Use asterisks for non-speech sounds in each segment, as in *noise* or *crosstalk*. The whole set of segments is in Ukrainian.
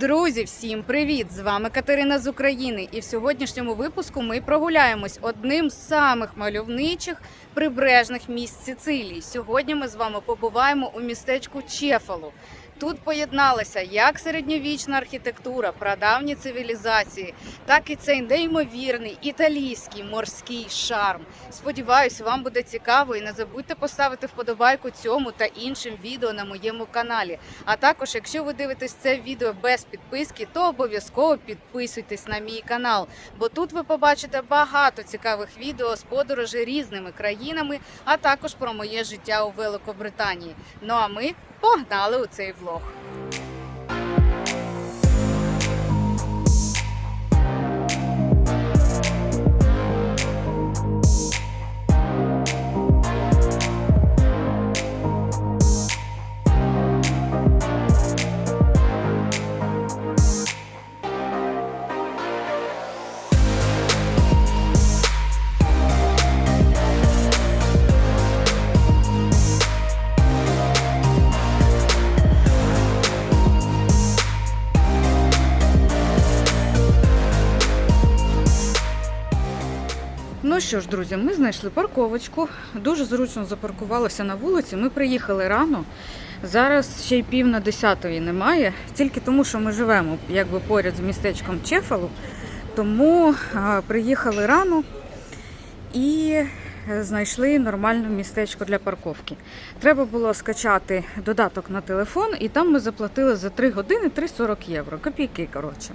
Друзі, всім привіт! З вами Катерина з України. І в сьогоднішньому випуску ми прогуляємось одним з самих мальовничих прибережних місць Сицилії. Сьогодні ми з вами побуваємо у містечку Чефалу. Тут поєдналася як середньовічна архітектура, прадавні цивілізації, так і цей неймовірний італійський морський шарм. Сподіваюсь, вам буде цікаво і не забудьте поставити вподобайку цьому та іншим відео на моєму каналі. А також, якщо ви дивитесь це відео без підписки, то обов'язково підписуйтесь на мій канал, бо тут ви побачите багато цікавих відео з подорожі різними країнами, а також про моє життя у Великобританії. Ну а ми погнали у цей влог. Ну що ж, друзі, ми знайшли парковочку. Дуже зручно запаркувалися на вулиці. Ми приїхали рано. Зараз ще й пів на десятої немає, тільки тому, що ми живемо якби поряд з містечком Чефалу. Тому приїхали рано і знайшли нормальне містечко для парковки. Треба було скачати додаток на телефон, і там ми заплатили за 3 години 3,40 євро. Копійки, коротше.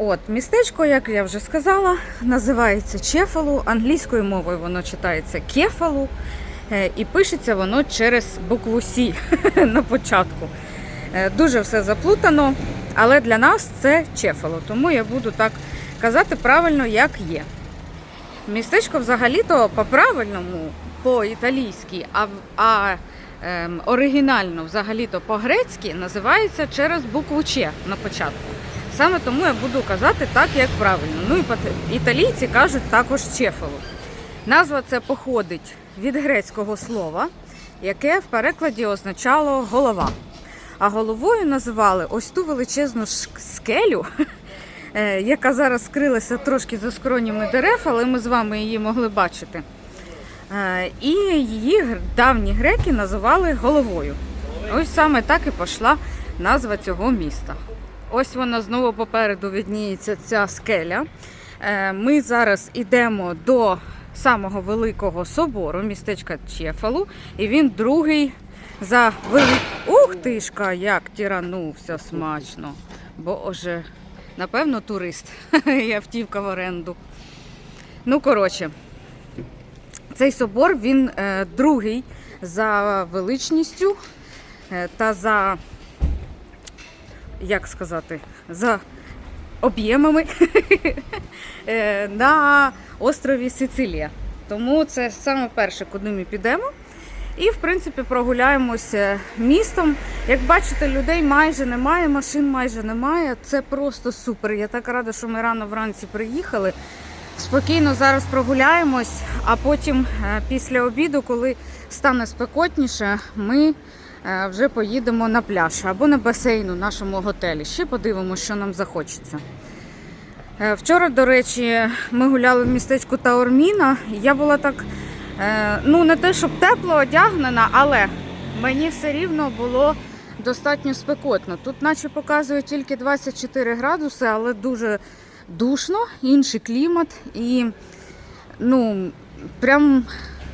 От, містечко, як я вже сказала, називається Чефалу. Англійською мовою воно читається Кефалу. е, І пишеться воно через букву Сі *laughs* на початку. Е, Дуже все заплутано, але для нас це Чефало, тому я буду так казати правильно, як є. Містечко взагалі-то по-правильному, по-італійськи, а, а ем, оригінально взагалі-то по-грецьки називається через букву Ч на початку. Саме тому я буду казати так, як правильно. Ну і італійці кажуть також Чефало. Назва це походить від грецького слова, яке в перекладі означало голова. А головою називали ось ту величезну скелю, *laughs* е, яка зараз скрилася трошки за скронями дерев, але ми з вами її могли бачити. Е, І її давні греки називали головою. Ось саме так і пішла назва цього міста. Ось вона знову попереду відніється ця скеля. Е, Ми зараз йдемо до самого великого собору містечка Чефалу, і він другий за велик... Ух тишка, як тіранувся смачно. Боже, напевно, турист. *laughs* Я автівка в оренду. Ну, коротше, цей собор він е, другий за величністю е, та за, як сказати, за об'ємами *laughs* е, на острові Сицилія. Тому це саме перше, куди ми підемо. І, в принципі, прогуляємося містом. Як бачите, людей майже немає, машин майже немає. Це просто супер. Я так рада, що ми рано вранці приїхали. Спокійно зараз прогуляємось, а потім е, після обіду, коли стане спекотніше, ми вже поїдемо на пляж або на басейн у нашому готелі. Ще подивимося, що нам захочеться. Е, Вчора, до речі, ми гуляли в містечку Таорміна. Я була так, е, ну не те, щоб тепло одягнена, але мені все рівно було достатньо спекотно. Тут, наче показує тільки 24 градуси, але дуже душно, інший клімат і ну, прям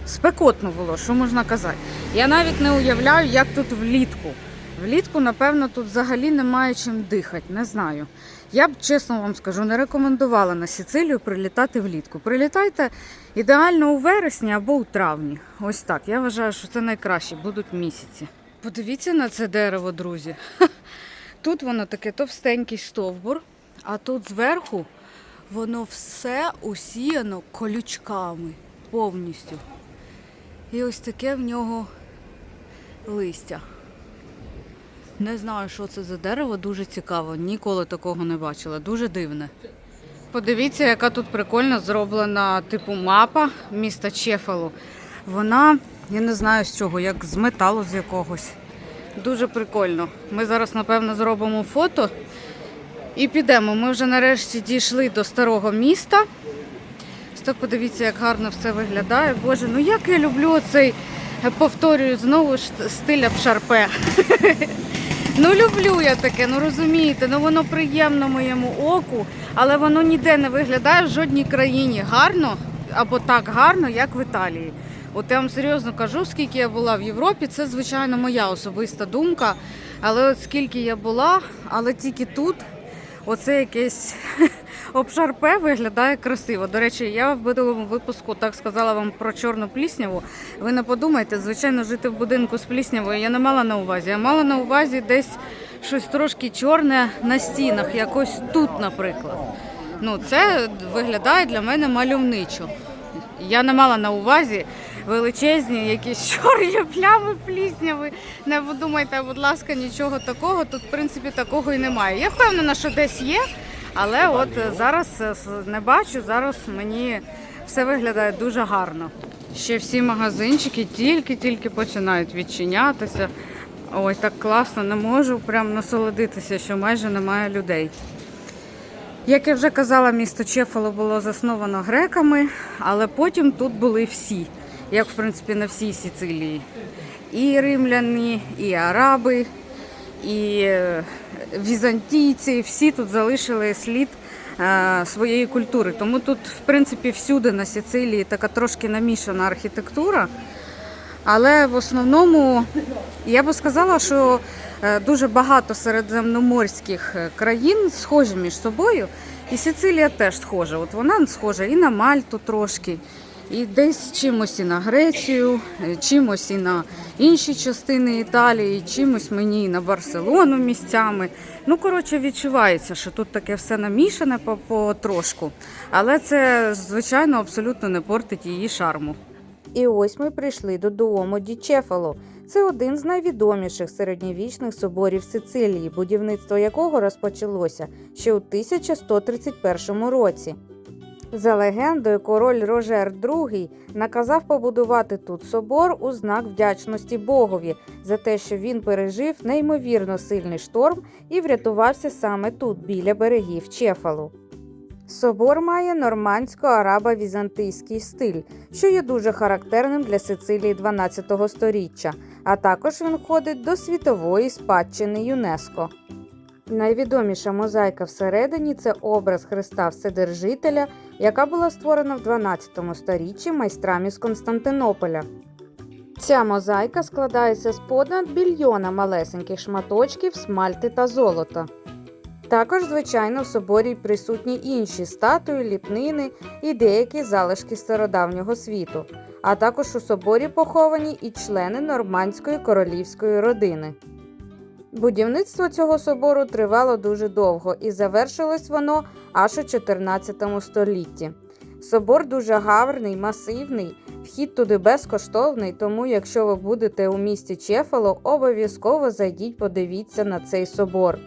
спекотно було, що можна казати. Я навіть не уявляю, як тут влітку. Влітку, напевно, тут взагалі немає чим дихати, не знаю. Я б чесно вам скажу, не рекомендувала на Сицилію прилітати влітку. Прилітайте ідеально у вересні або у травні. Ось так. Я вважаю, що це найкраще будуть місяці. Подивіться на це дерево, друзі. *laughs* Тут воно таке товстенький стовбур, а тут зверху воно все усіяно колючками повністю. І ось таке в нього листя. Не знаю, що це за дерево, дуже цікаво. Ніколи такого не бачила. Дуже дивне. Подивіться, яка тут прикольно зроблена типу мапа міста Чефалу. Вона, я не знаю з чого, як з металу з якогось. Дуже прикольно. Ми зараз, напевно, зробимо фото і підемо. Ми вже нарешті дійшли до старого міста. Ось подивіться, як гарно все виглядає. Боже, ну як я люблю цей, повторюю знову ж стиль обшарпе. *laughs* Ну, люблю я таке, ну розумієте, ну воно приємно моєму оку, але воно ніде не виглядає в жодній країні гарно або так гарно, як в Італії. От я вам серйозно кажу, скільки я була в Європі, це звичайно моя особиста думка. Але от скільки я була, але тільки тут, оце якесь *laughs* обшарпе виглядає красиво. До речі, я в минулому випуску так сказала вам про чорну плісняву. Ви не подумайте, звичайно, жити в будинку з пліснявою я не мала на увазі. Я мала на увазі десь щось трошки чорне на стінах, якось тут, наприклад. Ну, це виглядає для мене мальовничо. Я не мала на увазі величезні якісь чорні плями плісняви. Не подумайте, будь ласка, нічого такого. Тут, в принципі, такого і немає. Я впевнена, що десь є, але от зараз е, не бачу. Зараз мені все виглядає дуже гарно. Ще всі магазинчики тільки-тільки починають відчинятися. Ой, так класно, не можу прям насолодитися, що майже немає людей. Як я вже казала, місто Чефало було засновано греками, але потім тут були всі, як в принципі на всій Сицилії. І римляни, і араби, і е, візантійці, всі тут залишили слід е, своєї культури. Тому тут, в принципі, всюди на Сицилії така трошки намішана архітектура. Але в основному я би сказала, що е, дуже багато середземноморських країн схожі між собою. І Сицилія теж схожа. От вона схожа і на Мальту трошки, і десь чимось і на Грецію, е, чимось і на інші частини Італії, чимось мені і на Барселону місцями. Ну, коротше, відчувається, що тут таке все намішане по- потрошку. Але це, звичайно, абсолютно не портить її шарму. І ось ми прийшли до Дуомо ді Чефало. Це один з найвідоміших середньовічних соборів Сицилії, будівництво якого розпочалося ще у 1131 році. За легендою, король Рожер II наказав побудувати тут собор у знак вдячності Богові за те, що він пережив неймовірно сильний шторм і врятувався саме тут, біля берегів Чефалу. Собор має нормандсько-араба-візантийський стиль, що є дуже характерним для Сицилії 12 століття, а також він входить до світової спадщини ЮНЕСКО. Найвідоміша мозаїка всередині це образ Христа Вседержителя, яка була створена в 12 сторіччі майстрами з Константинополя. Ця мозаїка складається з понад більйона малесеньких шматочків смальти та золота. Також, звичайно, в соборі присутні інші статуї, ліпнини і деякі залишки стародавнього світу. А також у соборі поховані і члени нормандської королівської родини. Будівництво цього собору тривало дуже довго і завершилось воно аж у 14 столітті. Собор дуже гарний, масивний, вхід туди безкоштовний, тому якщо ви будете у місті Чефало, обов'язково зайдіть, подивіться на цей собор.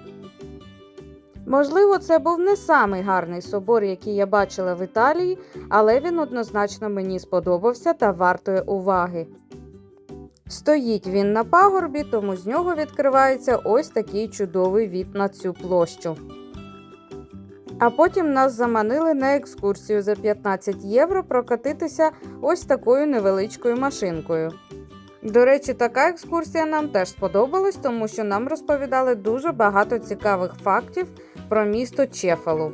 Можливо, це був не самий гарний собор, який я бачила в Італії, але він однозначно мені сподобався та вартує уваги. Стоїть він на пагорбі, тому з нього відкривається ось такий чудовий від на цю площу. А потім нас заманили на екскурсію за 15 євро прокатитися ось такою невеличкою машинкою. До речі, така екскурсія нам теж сподобалась, тому що нам розповідали дуже багато цікавих фактів про місто Чефалу.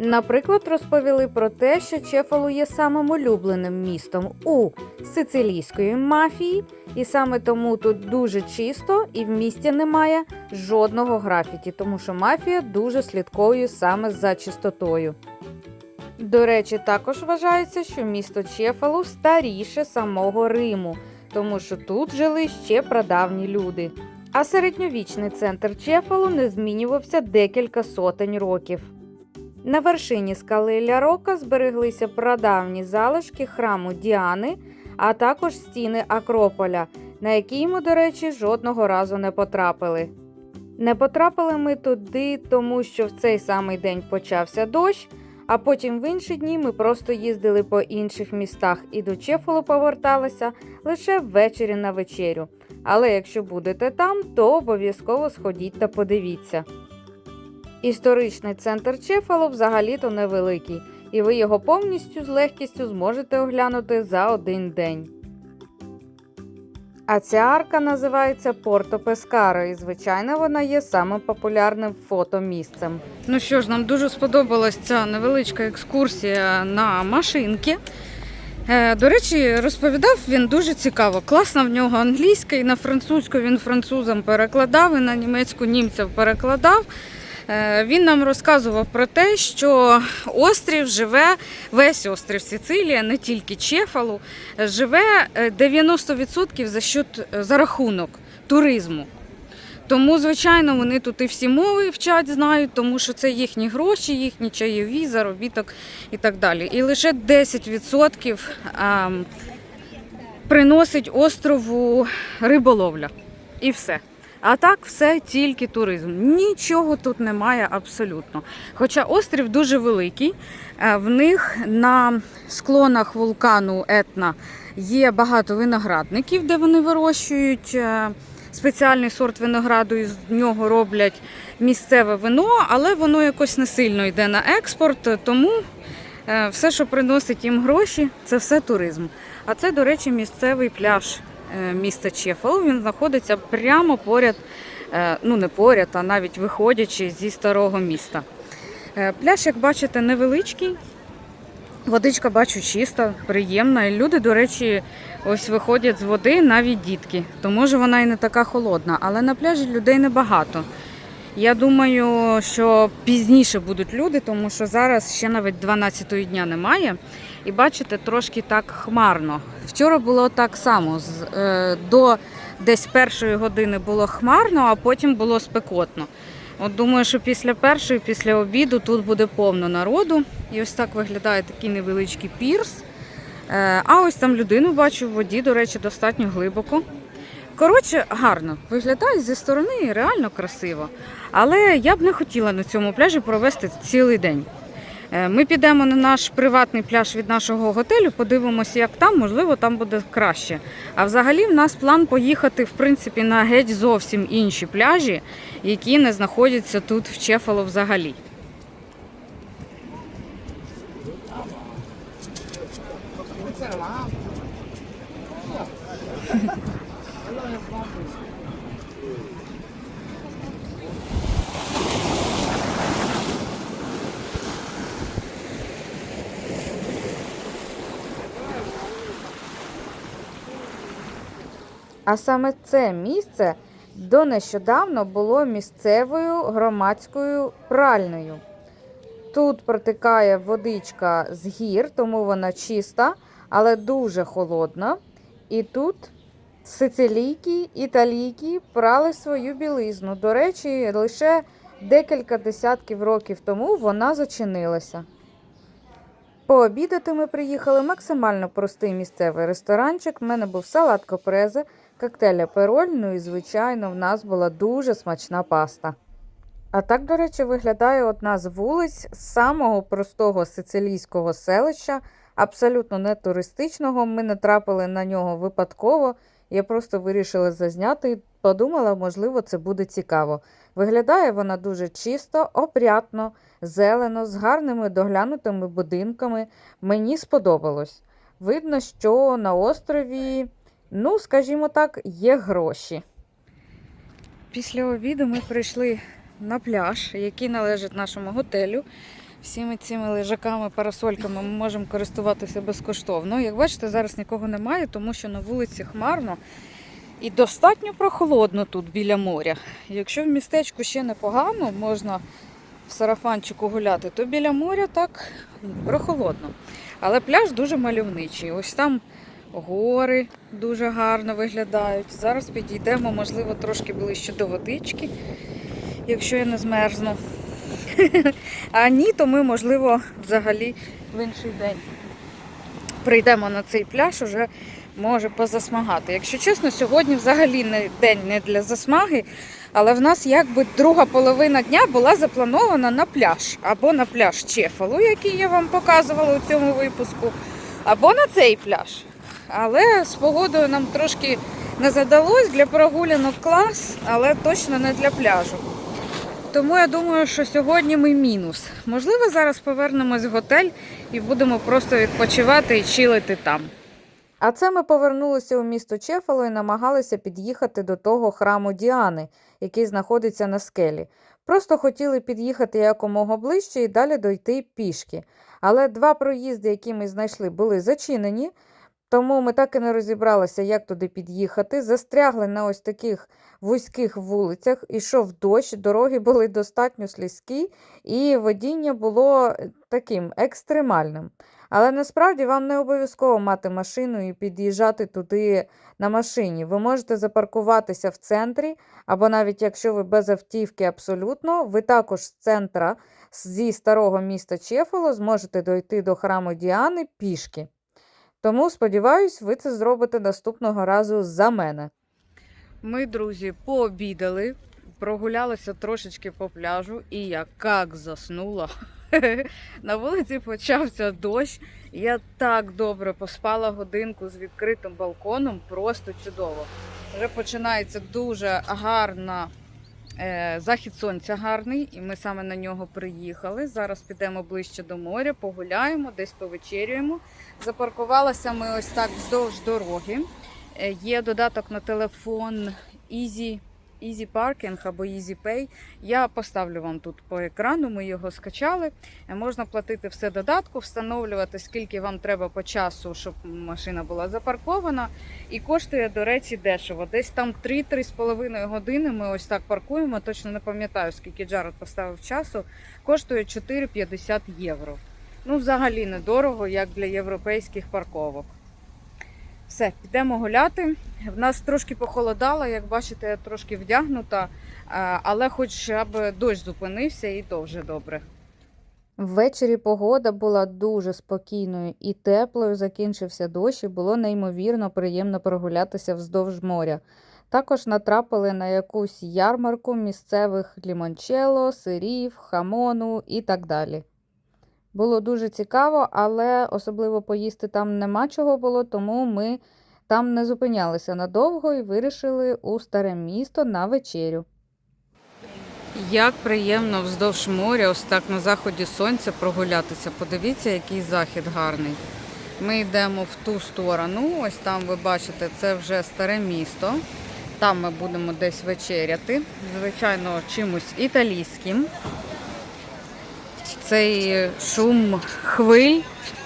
Наприклад, розповіли про те, що Чефалу є самим улюбленим містом у сицилійської мафії, і саме тому тут дуже чисто і в місті немає жодного графіті, тому що мафія дуже слідкує саме за чистотою. До речі, також вважається, що місто Чефалу старіше самого Риму, тому що тут жили ще прадавні люди. А середньовічний центр Чефалу не змінювався декілька сотень років. На вершині скали Лярока збереглися прадавні залишки храму Діани, а також стіни Акрополя, на які ми, до речі, жодного разу не потрапили. Не потрапили ми туди, тому що в цей самий день почався дощ, а потім в інші дні ми просто їздили по інших містах і до Чефалу поверталися лише ввечері на вечерю. Але якщо будете там, то обов'язково сходіть та подивіться. Історичний центр Чефало взагалі-то невеликий, і ви його повністю з легкістю зможете оглянути за один день. А ця арка називається Порто Пескаро, і звичайно вона є самим популярним фотомісцем. Ну що ж, нам дуже сподобалась ця невеличка екскурсія на машинки. Е, До речі, розповідав він дуже цікаво. Класна в нього англійська, і на французьку він французам перекладав, і на німецьку німців перекладав. Е, Він нам розказував про те, що острів живе, весь острів Сицилія, не тільки Чефалу, е, живе е, 90% за счет, е, за рахунок туризму. Тому, звичайно, вони тут і всі мови вчать, знають, тому що це їхні гроші, їхні чайові, заробіток і так далі. І лише 10% приносить острову риболовля. І все. А так, все тільки туризм. Нічого тут немає абсолютно. Хоча острів дуже великий, е, в них на склонах вулкану Етна є багато виноградників, де вони вирощують. е, спеціальний сорт винограду і з нього роблять місцеве вино, але воно якось не сильно йде на експорт, тому е, все, що приносить їм гроші, це все туризм. А це, до речі, місцевий пляж міста Чефел. Він знаходиться прямо поряд, е, ну не поряд, а навіть виходячи зі старого міста. Е, Пляж, як бачите, невеличкий. Водичка бачу чиста, приємна. І люди, до речі, ось виходять з води навіть дітки. То може вона і не така холодна, але на пляжі людей небагато. Я думаю, що пізніше будуть люди, тому що зараз ще навіть 12-ї дня немає. І бачите, трошки так хмарно. Вчора було так само. е, До десь першої години було хмарно, а потім було спекотно. От думаю, що після першої, після обіду тут буде повно народу. І ось так виглядає такий невеличкий пірс. Е, А ось там людину бачу в воді, до речі, достатньо глибоко. Коротше, гарно виглядає зі сторони реально красиво. Але я б не хотіла на цьому пляжі провести цілий день. Е, Ми підемо на наш приватний пляж від нашого готелю, подивимося, як там, можливо, там буде краще. А взагалі в нас план поїхати в принципі на геть зовсім інші пляжі, які не знаходяться тут в Чефало взагалі. А саме це місце до нещодавно було місцевою громадською пральною. Тут протикає водичка з гір, тому вона чиста, але дуже холодна. І тут сицилійки, італійки прали свою білизну. До речі, лише декілька десятків років тому вона зачинилася. Пообідати ми приїхали максимально простий місцевий ресторанчик. У мене був салат капрезе, коктейль апероль, ну і, звичайно, в нас була дуже смачна паста. А так, до речі, виглядає одна з вулиць самого простого сицилійського селища, абсолютно не туристичного. Ми не трапили на нього випадково. Я просто вирішила зазняти і подумала, можливо, це буде цікаво. Виглядає вона дуже чисто, опрятно, зелено, з гарними доглянутими будинками. Мені сподобалось. Видно, що на острові, ну, скажімо так, є гроші. Після обіду ми прийшли на пляж, який належить нашому готелю. Всіми цими лежаками, парасольками ми можемо користуватися безкоштовно. Як бачите, зараз нікого немає, тому що на вулиці хмарно і достатньо прохолодно тут біля моря. Якщо в містечку ще непогано, можна в сарафанчику гуляти, то біля моря так прохолодно. Але пляж дуже мальовничий. Ось там гори дуже гарно виглядають. Зараз підійдемо, можливо, трошки ближче до водички, якщо я не змерзну. *laughs* А ні, то ми, можливо, взагалі в інший день прийдемо на цей пляж, уже може позасмагати. Якщо чесно, сьогодні взагалі не день не для засмаги, але в нас якби друга половина дня була запланована на пляж. Або на пляж Чефалу, який я вам показувала у цьому випуску, або на цей пляж. Але з погодою нам трошки не задалось для прогулянок клас, але точно не для пляжу. Тому я думаю, що сьогодні ми мінус. Можливо, зараз повернемось в готель і будемо просто відпочивати і чилити там. А це ми повернулися у місто Чефало і намагалися під'їхати до того храму Діани, який знаходиться на скелі. Просто хотіли під'їхати якомога ближче і далі дойти пішки. Але два проїзди, які ми знайшли, були зачинені, тому ми так і не розібралися, як туди під'їхати. Застрягли на ось таких вузьких вулицях, ішов дощ, дороги були достатньо слизькі, і водіння було е, таким екстремальним. Але насправді вам не обов'язково мати машину і під'їжджати туди на машині. Ви можете запаркуватися в центрі, або навіть якщо ви без автівки абсолютно, ви також з центра зі старого міста Чефало зможете дойти до храму Діани пішки. Тому сподіваюсь, ви це зробите наступного разу за мене. Ми, друзі, пообідали, прогулялися трошечки по пляжу, і я як заснула. *laughs* На вулиці почався дощ. Я так добре поспала годинку з відкритим балконом, просто чудово. Вже починається дуже гарна. е, Захід сонця гарний, і ми саме на нього приїхали. Зараз підемо ближче до моря, погуляємо, десь повечерюємо. Запаркувалися ми ось так вздовж дороги. Е, Є додаток на телефон Easy, Easy Parking або Easy Pay. Я поставлю вам тут по екрану, ми його скачали. Е, Можна платити все додатку, встановлювати, скільки вам треба по часу, щоб машина була запаркована. І коштує, до речі, дешево. Десь там 3-3,5 години ми ось так паркуємо. Точно не пам'ятаю, скільки Джаред поставив часу. Коштує 4,50 євро. Ну, взагалі недорого, як для європейських парковок. Все, підемо гуляти. В нас трошки похолодало, як бачите, я трошки вдягнута, е, але хоча б дощ зупинився, і то вже добре. Ввечері погода була дуже спокійною і теплою, закінчився дощ, і було неймовірно приємно прогулятися вздовж моря. Також натрапили на якусь ярмарку місцевих лімончело, сирів, хамону і так далі. Було дуже цікаво, але особливо поїсти там нема чого було, тому ми там не зупинялися надовго і вирішили у старе місто на вечерю. Як приємно вздовж моря, ось так на заході сонця прогулятися. Подивіться, який захід гарний. Ми йдемо в ту сторону. Ось там ви бачите, це вже старе місто. Там ми будемо десь вечеряти. Звичайно, чимось італійським. Цей шум хвиль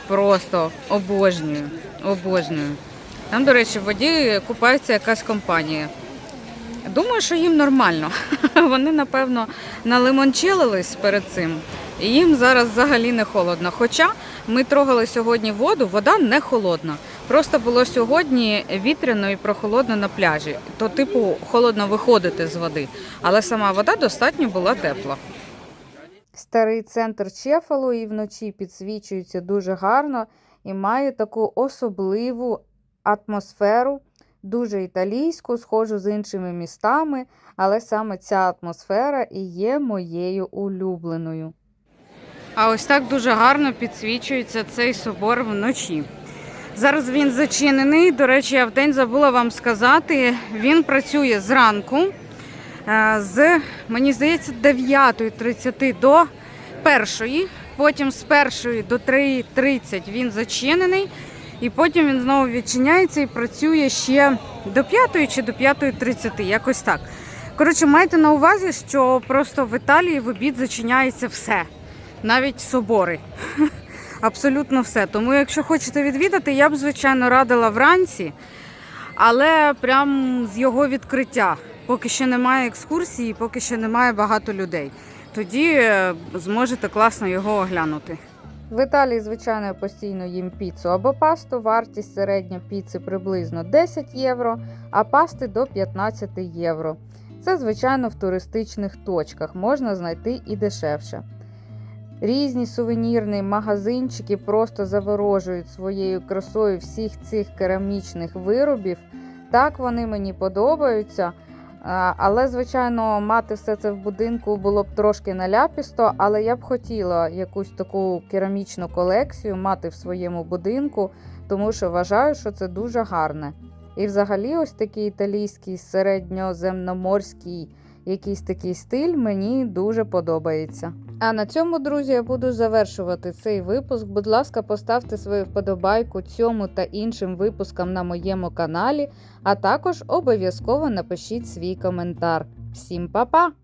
просто обожнюю. Обожнюю. Там, до речі, в воді купається якась компанія. Думаю, що їм нормально. *laughs* Вони, напевно, налимончилились перед цим. І їм зараз взагалі не холодно. Хоча ми трогали сьогодні воду, вода не холодна. Просто було сьогодні вітряно і прохолодно на пляжі. То, типу, холодно виходити з води. Але сама вода достатньо була тепла. Старий центр Чефалу і вночі підсвічується дуже гарно і має таку особливу атмосферу, дуже італійську, схожу з іншими містами, але саме ця атмосфера і є моєю улюбленою. А ось так дуже гарно підсвічується цей собор вночі. Зараз він зачинений. До речі, я вдень забула вам сказати, він працює зранку з, мені здається, 9.30 до 1. Потім з 1 до 3.30 він зачинений. І потім він знову відчиняється і працює ще до 5 чи до 5.30, якось так. Коротше, майте на увазі, що просто в Італії в обід зачиняється все, навіть собори. *laughs* Абсолютно все. Тому, якщо хочете відвідати, я б, звичайно, радила вранці, але прям з його відкриття. Поки ще немає екскурсії, поки ще немає багато людей. Тоді е, зможете класно його оглянути. В Італії, звичайно, постійно їм піцу або пасту. Вартість середня піци приблизно 10 євро, а пасти до 15 євро. Це, звичайно, в туристичних точках можна знайти і дешевше. Різні сувенірні магазинчики просто заворожують своєю красою всіх цих керамічних виробів. Так вони мені подобаються. Але, звичайно, мати все це в будинку було б трошки наляпісто, але я б хотіла якусь таку керамічну колекцію мати в своєму будинку, тому що вважаю, що це дуже гарне. І взагалі, ось такий італійський середньоземноморський якийсь такий стиль мені дуже подобається. А на цьому, друзі, я буду завершувати цей випуск. Будь ласка, поставте свою вподобайку цьому та іншим випускам на моєму каналі, а також обов'язково напишіть свій коментар. Всім па-па!